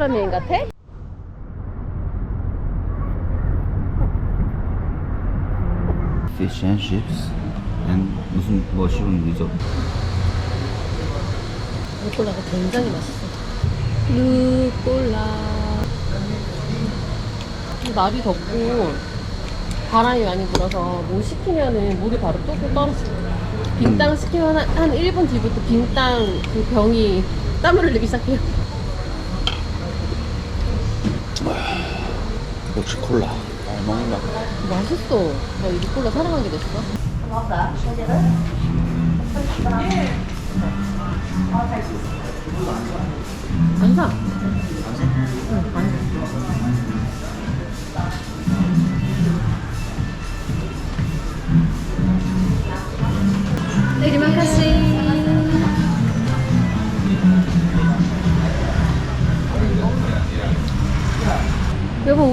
사람 여행 같아? Fish and chips and 무슨 머쉬룸 리조트 루꼴라가 굉장히 맛있어. 루꼴라. 날이 덥고 바람이 많이 불어서 뭐 시키면은 물이 바로 뚝뚝 떨어져. 빙땅 시키면 한, 한 1분 뒤부터 빙땅 그 병이 땀을 흘리기 시작해요. 역시 콜라 잘 먹는다 맛있어. 나이 루꼴라 사랑하게 됐어. 안 사. 응, 안 사.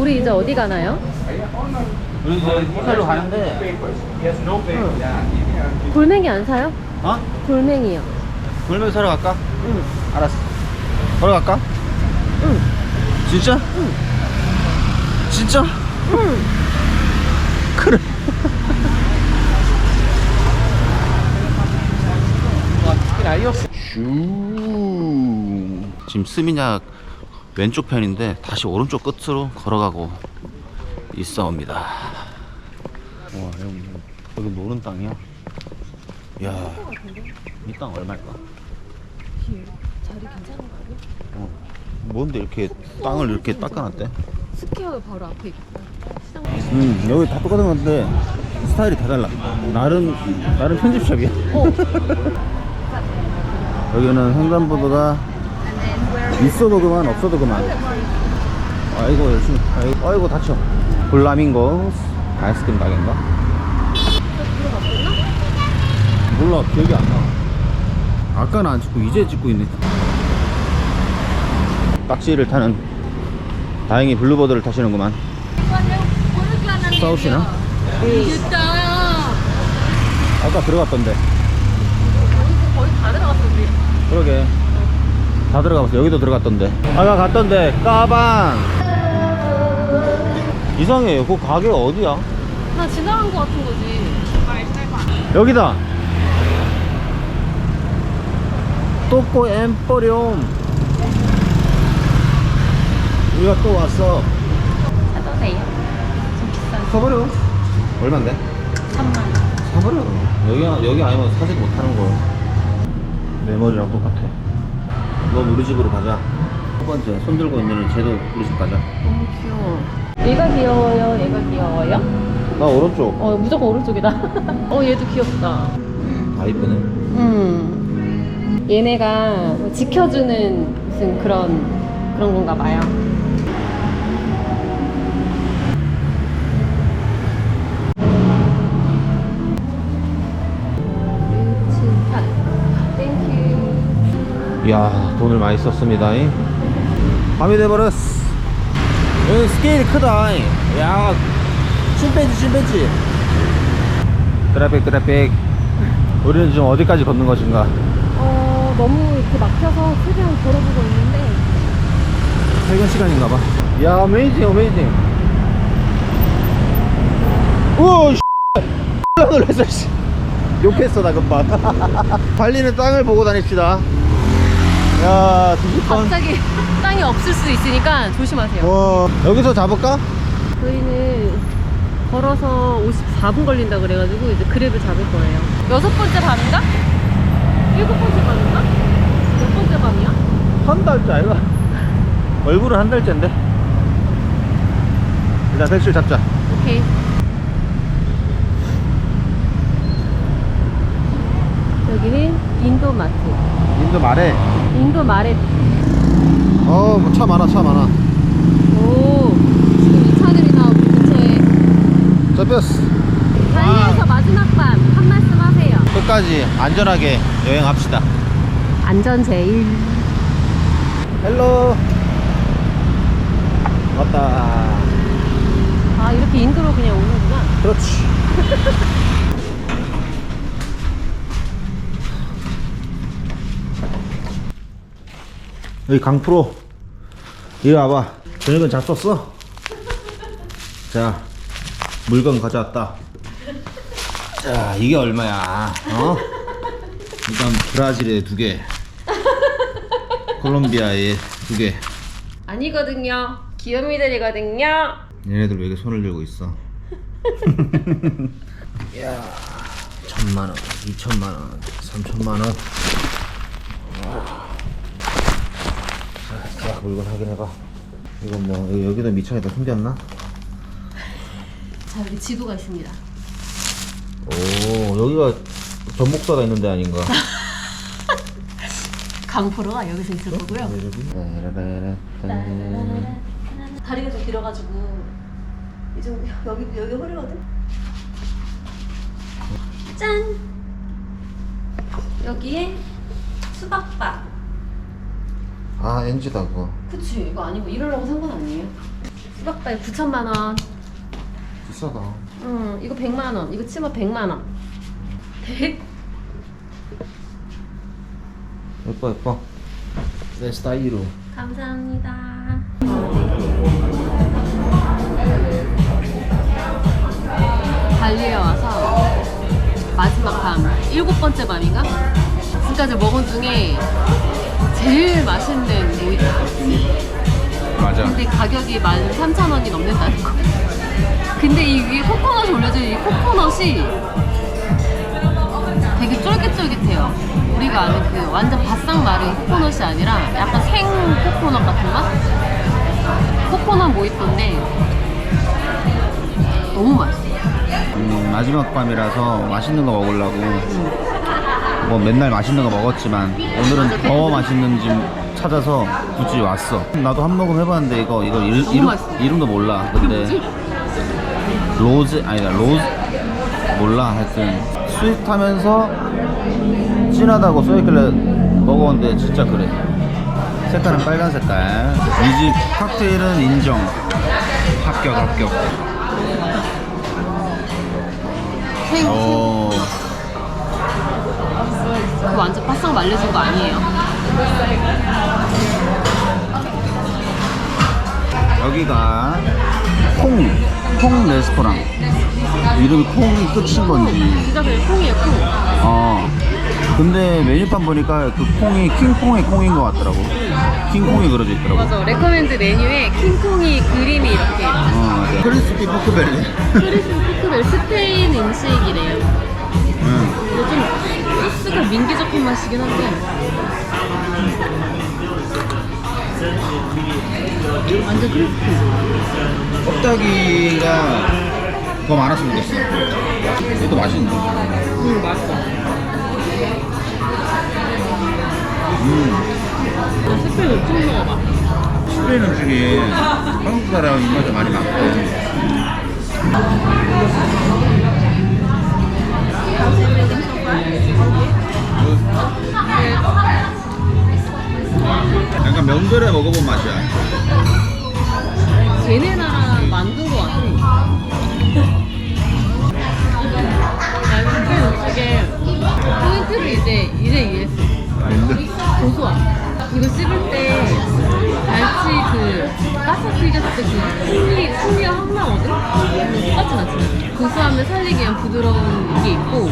우리 이제 어디 가나요? 우리 이제 호텔로 가는데 골뱅이 안 사요? 어? 골뱅이요. 골뱅이 사러 갈까? 응. 알았어 걸어 갈까? 응. 진짜? 응. 진짜? 응. 그래 슈 지금 스미냑 왼쪽 편인데 다시 오른쪽 끝으로 걸어가고 있어옵니다 와 여기, 여기 노른 땅이야 이야 이 땅 얼마일까? 자리 괜찮은 거 아니야? 어. 뭔데 이렇게 땅을 이렇게 닦아놨대? 스퀘어 바로 앞에 있고. 음 여기 다 똑같은 건데 스타일이 다 달라 나름 나름 편집샵이야 어. 여기는 횡단보도가 있어도 그만 없어도 그만. 아이고 열심히 아이고, 아이고 다쳐. 블라밍고 아이스크림 가게인가? 몰라 기억이 안나. 아까는 안 찍고 이제 찍고 있네. 딱지를 타는 다행히 블루버드를 타시는구만. 싸우시나? 아까 들어갔던데. 거의 다 들어갔어, 우리. 그러게 다 들어가봤어 여기도 들어갔던데 아까 갔던데 까방 이상해 그 가게 어디야? 나 지나간 거 같은 거지. 여기다 또꼬 엠포리움 우리가 또 왔어 사도 돼요? 좀 비싸. 사버려 얼만데? 3만 원. 사버려 여기, 여기 아니면 사지 못하는 거내 머리랑 똑같아 너 우리 집으로 가자 첫 번째 손 들고 있는 쟤도 우리 집 가자 너무 귀여워. 얘가 귀여워요? 얘가 귀여워요? 나 오른쪽 어, 무조건 오른쪽이다. 어, 얘도 귀엽다. 다 이쁘네 음. 얘네가 뭐 지켜주는 무슨 그런, 그런 건가 봐요. 땡큐. 이야 돈을 많이 썼습니다 잉. 밤이 돼버렸어 여기 스케일이 크다 잉. 야 침팬지 침팬지 트래픽 트래픽 우리는 지금 어디까지 걷는 것인가 어, 너무 이렇게 막혀서 최대한 걸어보고 있는데 퇴근 시간인가 봐. 야, 어메이징, 어메이징. 우와, 놀랐어, 씨. 욕했어, 나 금방. 달리는 땅을 보고 다닙시다. 야, 뒤집번. 갑자기 땅이 없을 수 있으니까 조심하세요. 와, 여기서 잡을까? 저희는 걸어서 54분 걸린다 그래가지고 이제 그랩을 잡을 거예요. 여섯 번째 밤인가? 일곱 번째 밤인가? 몇 번째 밤이야? 한 달째, 아이가. 얼굴은 한 달째인데. 일단 택시를 잡자. 오케이. 여기는 인도 마트. 인도 말해. 인도 마레. 어, 뭐차 많아, 차 많아. 오, 지금 이 차들이 다 우리 근처에. 잡혔어. 달리에서 마지막 밤 한 말씀 하세요. 끝까지 안전하게 여행합시다. 안전 제일. 헬로. 왔다. 아 이렇게 인도로 그냥 오는구나. 그렇지. 여기 강프로 이리 와봐. 저녁은 잡섰어? 자, 물건 가져왔다. 자, 이게 얼마야? 어? 일단 브라질에 두 개, 콜롬비아에 두 개. 아니거든요. 귀요미들이거든요. 얘네들 왜 이렇게 손을 들고 있어? 야, 천만 원, 이천만 원, 삼천만 원. 자, 자, 물건 확인해봐. 이거 뭐 여기- 여기도 미천에다 숨겼나? 자 여기 지도가 있습니다. 오, 여기가 전복사가 있는 데 아닌가? 강포로가 여기서 있을 거고요. 따라라라따. 다리가 좀 길어가지고 이좀 여기 여기 흐르거든. 짠. 여기에 수박밥. 아, NG다 그거. 그치 이거 아니고 이러려고 산 건 아니에요. 수박밥에 9천만 원. 비싸다. 응 이거 100만 원. 이거 치마 100만 원. 100? 예뻐 예뻐. 내 스타일로. 감사합니다. 발리에 와서 마지막 밤, 일곱 번째 밤인가? 지금까지 먹은 중에 제일 맛있는 모히또. 맞아. 근데 가격이 13,000원이 넘는다는 거. 근데 이 위에 코코넛이 올려진 이 코코넛이 되게 쫄깃쫄깃해요. 우리가 아는 그 완전 바싹 마른 코코넛이 아니라 약간 생 코코넛 같은 맛? 코코넛 모히또인데 너무 맛있어요. 음, 마지막 밤이라서 맛있는 거 먹으려고 뭐 맨날 맛있는 거 먹었지만 오늘은 더 맛있는 집 찾아서 굳이 왔어. 나도 한 모금 해봤는데 이거 이거 일, 이름. 이름도 몰라. 근데? 로즈 아니다 로즈 몰라 하여튼 스윗하면서 진하다고 써있길래 먹어봤는데 진짜 그래. 색깔은 빨간 색깔. 이 집 칵테일은 인정. 합격 합격. 오. 그거 완전 바싹 말려진 거 아니에요? 여기가 콩, 콩 레스토랑. 이름이 콩이 끝인 건지. 진짜 그냥 콩이에요, 콩. 어. 근데 메뉴판 보니까 그 콩이 킹콩의 콩인 것 같더라고. 킹콩이 그려져 있더라고. 맞아. 레커멘드 메뉴에 킹콩이 그림이 이렇게. 어, 맞아. 크리스피 포크벨리. 크리스 피크벨 스페인 음식이래요. 응. 근데 좀 소스가 민기적한 맛이긴 한데 완전 크리스피 껍데기가 더 많았으면 좋겠어. 이것도 맛있는데. 응 맛있어 음. 스페인 엄청 먹어봐 스페인 음식이 한국 사람 입맛에 많이 맞고. 먹어본 맛이야. 걔네 나라 거 같아 난 음식에 포인트를 이제 이제 이해했어? 고소함. 이거 씹을 때 갈치 그 바삭 튀겼을 때그 풍미, 풍미가 확 나거든? 똑같진 않지만. 고소함을 살리기 위한 부드러운 게 있고,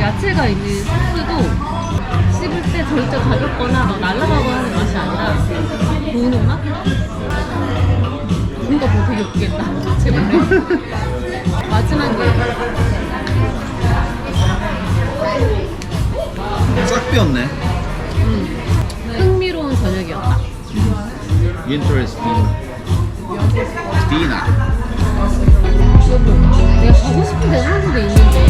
야채가 있는 소스도 씹을 때 절대 가볍거나 막 날아가고 하는 맛이 아니라 좋은 맛? 뭔가 뭐 되게 웃겠다 제 몰래 마지막에. 싹 비었네. 음. 흥미로운 저녁이었다. Interesting. Dina. 내가 가고 싶은 데는 데 있는데